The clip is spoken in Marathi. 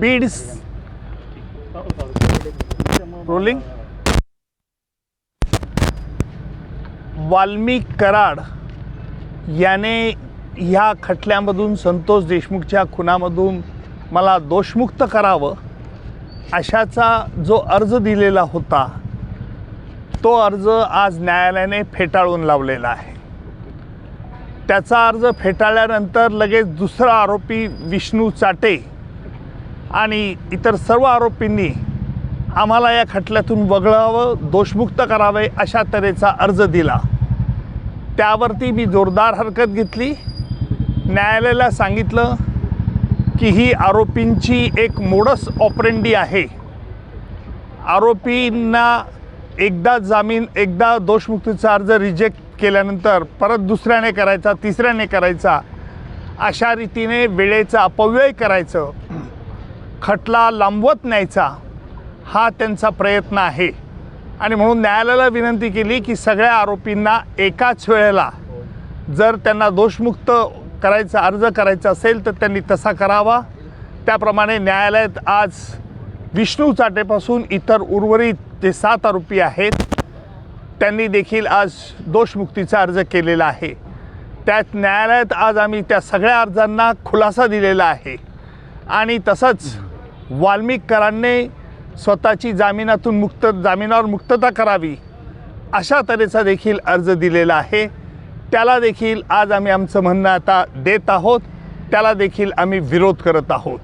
बीड्स. रोलिंग वाल्मिक कराड याने ह्या खटल्यामधून संतोष देशमुखच्या खुनामधून मला दोषमुक्त करावं अशाचा जो अर्ज दिलेला होता तो अर्ज आज न्यायालयाने फेटाळून लावलेला आहे. त्याचा अर्ज फेटाळल्यानंतर लगेच दुसरा आरोपी विष्णू चाटे आणि इतर सर्व आरोपींनी आम्हाला या खटल्यातून वगळावं दोषमुक्त करावे अशा तऱ्हेचा अर्ज दिला. त्यावरती मी जोरदार हरकत घेतली. न्यायालयाला सांगितलं की ही आरोपींची एक मोडस ऑपरेंडी आहे. आरोपींना एकदा जामीन एकदा दोषमुक्तीचा अर्ज रिजेक्ट केल्यानंतर परत दुसऱ्याने करायचा तिसऱ्याने करायचा अशा रीतीने वेळेचा अपव्यय करायचं. खटला लांबवत न्यायचा हा त्यांचा प्रयत्न आहे. आणि म्हणून न्यायालयाला विनंती केली की सगळ्या आरोपींना एकाच वेळेला जर त्यांना दोषमुक्त करायचा अर्ज करायचा असेल तर त्यांनी तसा करावा. त्याप्रमाणे न्यायालयात आज विष्णू चाटेपासून इतर उर्वरित जे सात आरोपी आहेत त्यांनी देखील आज दोषमुक्तीचा अर्ज केलेला आहे. त्यात न्यायालयात आज आम्ही त्या सगळ्या अर्जांना खुलासा दिलेला आहे. आणि तसंच वाल्मिककरांनी स्वतःची जामिनातून मुक्त जामिनावर मुक्तता करावी अशा तऱ्हेचा देखील अर्ज दिलेला आहे. त्याला देखील आज आम्ही आमचं म्हणणं आता देत आहोत. त्याला देखील आम्ही विरोध करत आहोत.